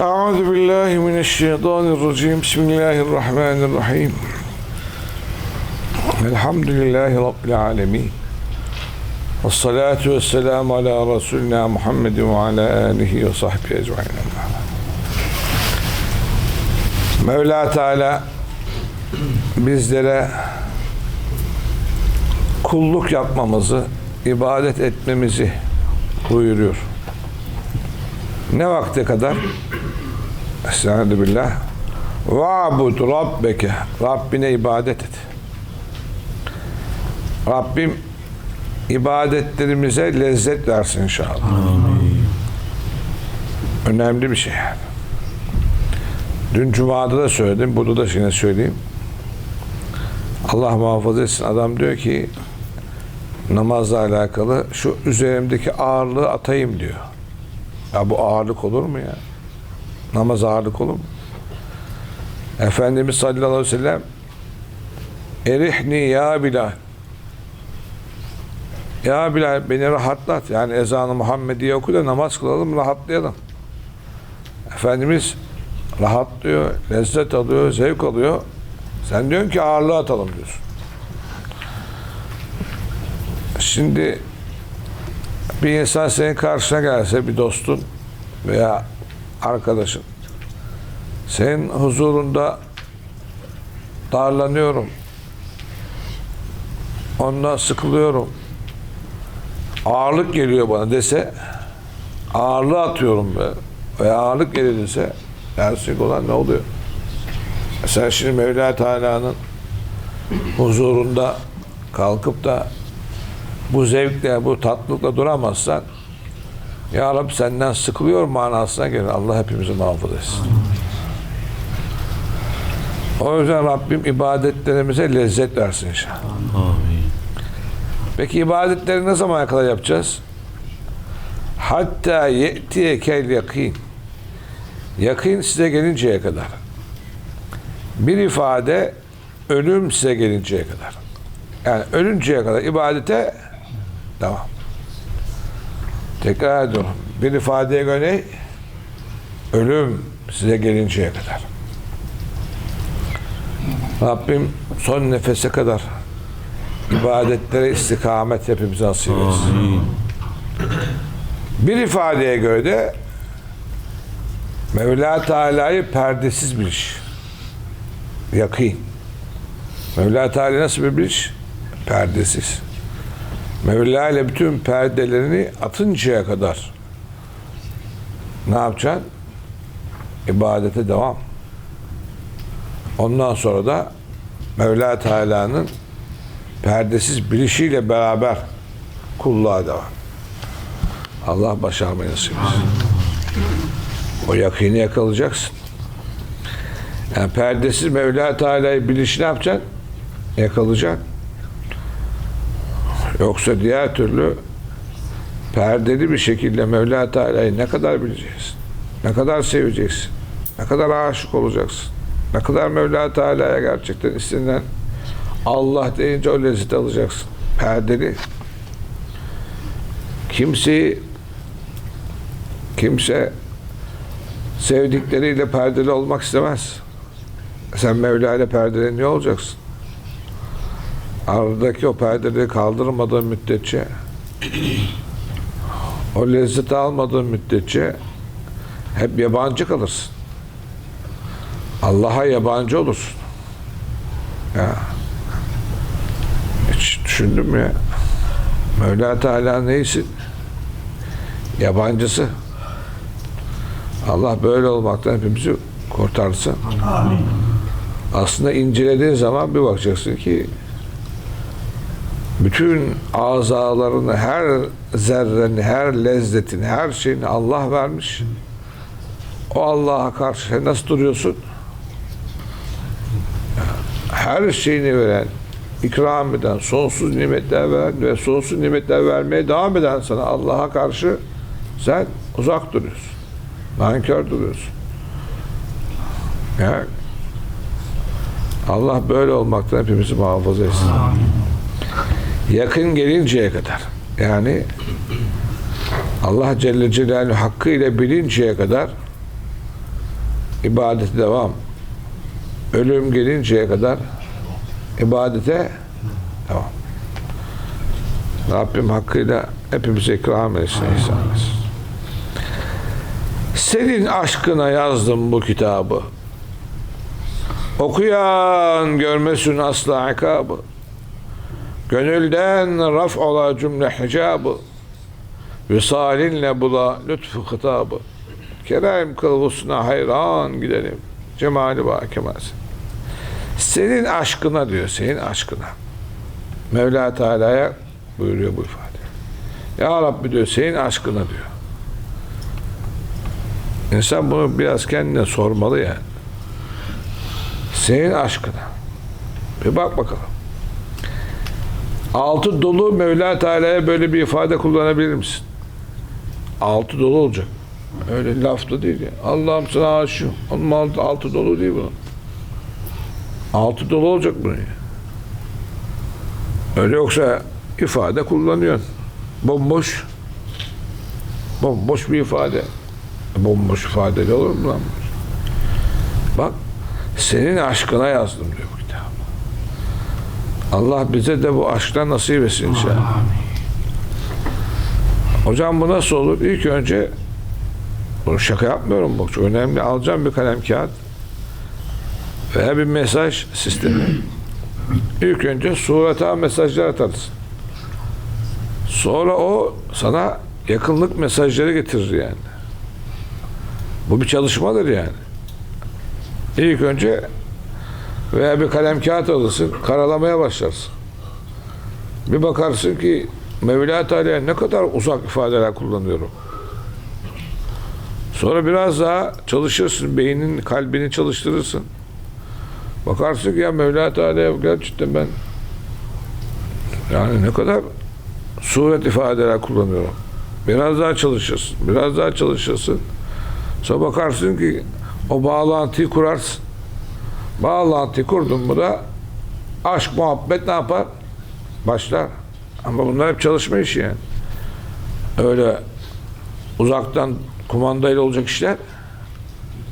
أعوذ بالله من الشيطان الرجيم بسم الله الرحمن الرحيم الحمد لله رب العالمين والصلاة والسلام على رسولنا محمد وعلى آله وصحبه أجمعين أما بعد. Mevla Teala bizlere kulluk yapmamızı, ibadet etmemizi buyuruyor. Ne vakte kadar? Estaizu billah. Va'bud rabbeke. Rabbine ibadet et. Rabbim ibadetlerimize lezzet versin inşallah. Önemli bir şey. Dün Cuma'da da söyledim, burada da yine söyleyeyim. Allah muhafaza etsin. Adam diyor ki namazla alakalı şu üzerimdeki ağırlığı atayım diyor. Ya bu ağırlık olur mu ya? Namaz ağırlık olur mu? Efendimiz sallallahu aleyhi ve sellem Erihni ya Bilal Ya Bilal beni rahatlat. Yani ezanı Muhammediye oku da namaz kılalım rahatlayalım. Efendimiz rahatlıyor, lezzet alıyor, zevk alıyor. Sen diyorsun ki ağırlığı atalım diyorsun. Şimdi bir insan senin karşına gelse bir dostun veya arkadaşın senin huzurunda darlanıyorum. Ondan sıkılıyorum. Ağırlık geliyor bana dese ağırlığı atıyorum be. Veya ağırlık geliyor dese dersin olan ne oluyor? Sen şimdi Mevla Teala'nın huzurunda kalkıp da bu zevkle, bu tatlılıkla duramazsan Ya Rabbi senden sıkılıyor manasına gelir. Allah hepimizi muhafaza etsin. O yüzden Rabbim ibadetlerimize lezzet versin inşallah. Amin. Peki ibadetleri ne zamana kadar yapacağız? Hatta ye'tiyekel yakin. Yakın size gelinceye kadar. Bir ifade ölüm size gelinceye kadar. Yani ölünceye kadar ibadete devam. Tekrar ediyorum. Bir ifadeye göre ölüm size gelinceye kadar. Rabbim son nefese kadar ibadetlere istikamet hepimize nasip etsin. Bir ifadeye göre de Mevla Teala'yı perdesiz biliş. Yakın. Mevla Teala nasıl bir biliş? Perdesiz. Mevla ile bütün perdelerini atıncaya kadar ne yapacaksın? İbadete devam. Ondan sonra da Mevla Teala'nın perdesiz bilişiyle beraber kulluğa devam. Allah başarmayı nasip. O yakini yakalayacaksın. Yani perdesiz Mevla Teala'yı biliş ne yapacaksın? Yakalayacaksın. Yoksa diğer türlü perdeli bir şekilde Mevla Teala'yı ne kadar bileceksin? Ne kadar seveceksin? Ne kadar aşık olacaksın? Ne kadar Mevla Teala'ya gerçekten istenilen Allah deyince o lezzeti alacaksın. Perdeli. Kimseyi kimse sevdikleriyle perdeli olmak istemez. Sen Mevla ile perdeleniyor olacaksın. Aradaki o perdeleri kaldırmadığın müddetçe o lezzeti almadığın müddetçe hep yabancı kalırsın. Allah'a yabancı olursun. Ya. Hiç düşündün mü ya? Mevla Teala neysin? Yabancısı. Allah böyle olmaktan hepimizi kurtarsın. Aslında incelediğin zaman bir bakacaksın ki bütün azalarını, her zerreni, her lezzetini, her şeyini Allah vermiş. O Allah'a karşı sen nasıl duruyorsun? Her şeyini veren, ikram eden, sonsuz nimetler veren ve sonsuz nimetler vermeye devam eden sana Allah'a karşı sen uzak duruyorsun. Nankör duruyorsun. Yani Allah böyle olmaktan hepimizi muhafaza etsin. Yakın gelinceye kadar. Yani Allah Celle Celaluhu hakkıyla bilinceye kadar ibadete devam. Ölüm gelinceye kadar ibadete devam. Rabbim hakkıyla hepimize ikram etsin, ihsan. Senin aşkına yazdım bu kitabı. Okuyan görmesin asla ikabı. Gönülden raf ola cümle hicabı. Visalinle bula lütfu hitabı. Kerem kılgısına hayran gidelim. Cemali ba kemalsin. Senin aşkına diyor, senin aşkına. Mevla Teala'ya buyuruyor bu ifade. Ya Rabbi diyor, senin aşkına diyor. İnsan bunu biraz kendine sormalı yani. Senin aşkına. Bir bak bakalım. Altı dolu Mevla Teala'ya böyle bir ifade kullanabilir misin? Altı dolu olacak. Öyle lafta değil ya. Allah'ım sana aşığım. Altı, altı dolu değil bu. Altı dolu olacak bunun ya. Öyle yoksa ifade kullanıyorsun. Bomboş. Bomboş bir ifade. Bomboş ifade olur mu lan? Bak senin aşkına yazdım diyor. Allah bize de bu aşktan nasip etsin inşallah. Hocam bu nasıl olur? İlk önce bunu şaka yapmıyorum bak çok önemli. Alacağım bir kalem kağıt veya bir mesaj sistemi. İlk önce surata mesajlar atarsın. Sonra o sana yakınlık mesajları getirir yani. Bu bir çalışmadır yani. İlk önce veya bir kalem kağıt alırsın, karalamaya başlarsın. Bir bakarsın ki Mevla Teala'ya ne kadar uzak ifadeler kullanıyorum. Sonra biraz daha çalışırsın, beynin, kalbini çalıştırırsın. Bakarsın ki ya Mevla Teala'ya gerçekten ben yani ne kadar suret ifadeler kullanıyorum. Biraz daha çalışırsın, biraz daha çalışırsın. Sonra bakarsın ki o bağlantıyı kurarsın. Bağlantıyı kurdun mu da aşk, muhabbet ne yapar? Başlar. Ama bunlar hep çalışma işi yani. Öyle uzaktan kumandayla olacak işler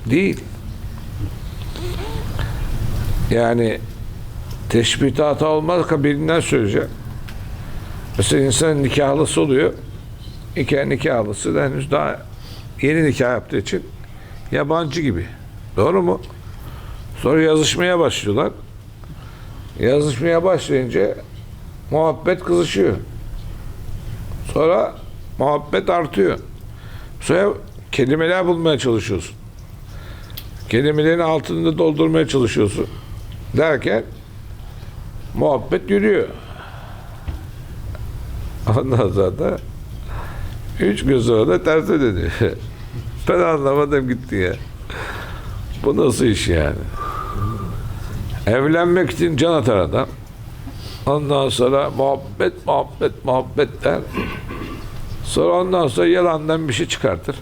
değil. Yani teşbihte olmaz birinden söyleyeceğim. Mesela insanın nikahlısı oluyor. İki nikahlısı da henüz daha yeni nikah yaptığı için yabancı gibi. Doğru mu? Sonra yazışmaya başlıyorlar. Yazışmaya başlayınca muhabbet kızışıyor. Sonra muhabbet artıyor. Sonra kelimeler bulmaya çalışıyorsun. Kelimelerin altını doldurmaya çalışıyorsun. Derken muhabbet yürüyor. Ondan sonra da üç gün sonra da terse dedi. ben anlamadım gitti ya. Bu nasıl iş yani? Evlenmek için can atar adam. Ondan sonra muhabbet, muhabbet, muhabbet der. Sonra ondan sonra yalandan bir şey çıkartır.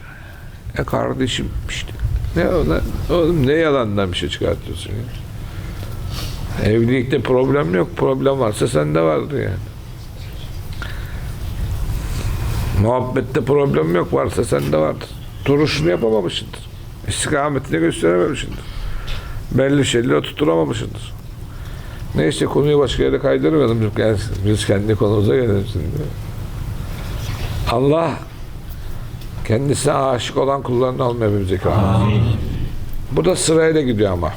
E kardeşim işte. Ne ola? Oğlum ne yalandan bir şey çıkartıyorsun ya? Evlilikte problem yok. Problem varsa sende vardır yani. Muhabbette problem yok. Varsa sende vardır. Duruşunu yapamamışsındır. İstikametini gösterememişsindir. Belli şeyleri tutturamamışsındır. Neyse konuyu başka yere kaydırmayalım. Yani biz kendi konumuza gelelim şimdi. Allah kendisine aşık olan kullarını almaya bize Bu da sırayla gidiyor ama.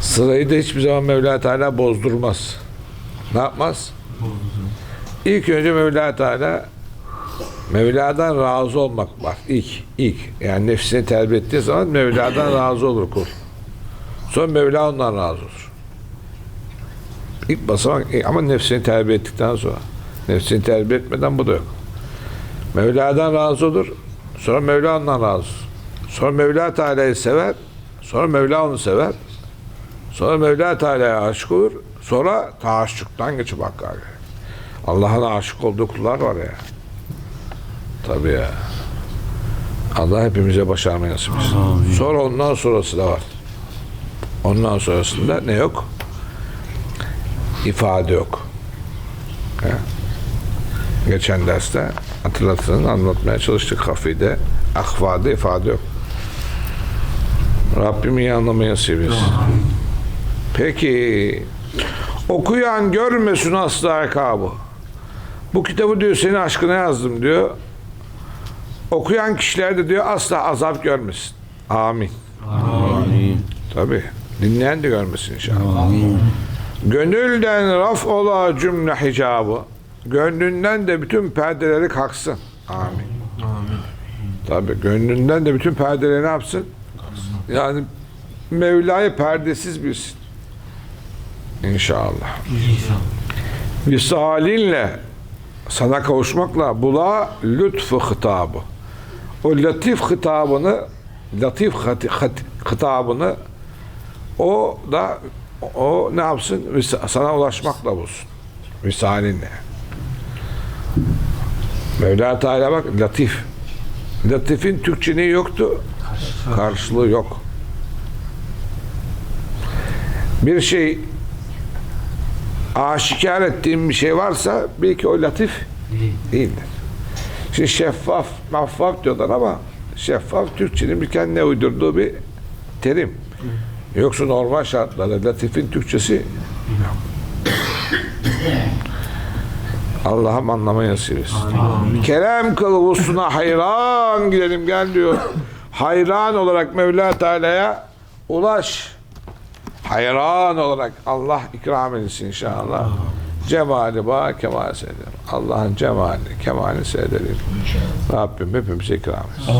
Sırayı da hiçbir zaman Mevla Teala bozdurmaz. Ne yapmaz? İlk önce Mevla Teala Mevla'dan razı olmak var. İlk, ilk. Yani nefsini terbiye ettiği zaman Mevla'dan razı olur kul. Sonra Mevla ondan razı olur. İlk basamak ama nefsini terbiye ettikten sonra. Nefsini terbiye etmeden bu da yok. Mevla'dan razı olur. Sonra Mevla ondan razı olur. Sonra Mevla Teala'yı sever. Sonra Mevla onu sever. Sonra Mevla Teala'ya aşık olur. Sonra taaşşuktan geçip Hakk'a. Allah'ın aşık olduğu kullar var ya. Tabii ya. Allah hepimize başarmayı nasip etsin. Sonra ondan sonrası da var. Ondan sonrasında ne yok? İfade yok. He. Geçen derste hatırlatsın anlatmaya çalıştık hafide. Ahvade ifade yok. Rabbim iyi anlamayı nasip etsin. Peki okuyan görmesin asla akabı. Bu kitabı diyor senin aşkına yazdım diyor. Okuyan kişiler de diyor asla azap görmesin. Amin. Amin. Tabi. Dinleyen de görmesin inşallah. Amin. Gönülden raf ola cümle hicabı. Gönlünden de bütün perdeleri kalksın. Amin. Amin. Tabi gönlünden de bütün perdeleri ne yapsın? Yani Mevla'yı perdesiz bilsin. İnşallah. İnşallah. Visalinle sana kavuşmakla bula lütfu hitabı. O latif hitabını latif hat- hitabını o da o ne yapsın? Sana ulaşmakla bulsun. Visalinle. Mevla Teala bak latif. Latifin Türkçeliği yoktu. Karşılığı yok. Bir şey aşikar ettiğim bir şey varsa belki o latif değildir. Şimdi şeffaf, maffaf diyorlar ama şeffaf Türkçenin bir kendine uydurduğu bir terim. Yoksa normal şartlarda latifin Türkçesi. Allah'ım anlamayı nasip etsin. Kerem kılavuzuna hayran gidelim gel diyor. Hayran olarak Mevla Teala'ya ulaş. Hayran olarak Allah ikram etsin inşallah. Cemali ba kemal seyredelim. Allah'ın cemali, kemalini seyredelim. Rabbim hepimize ikram etsin.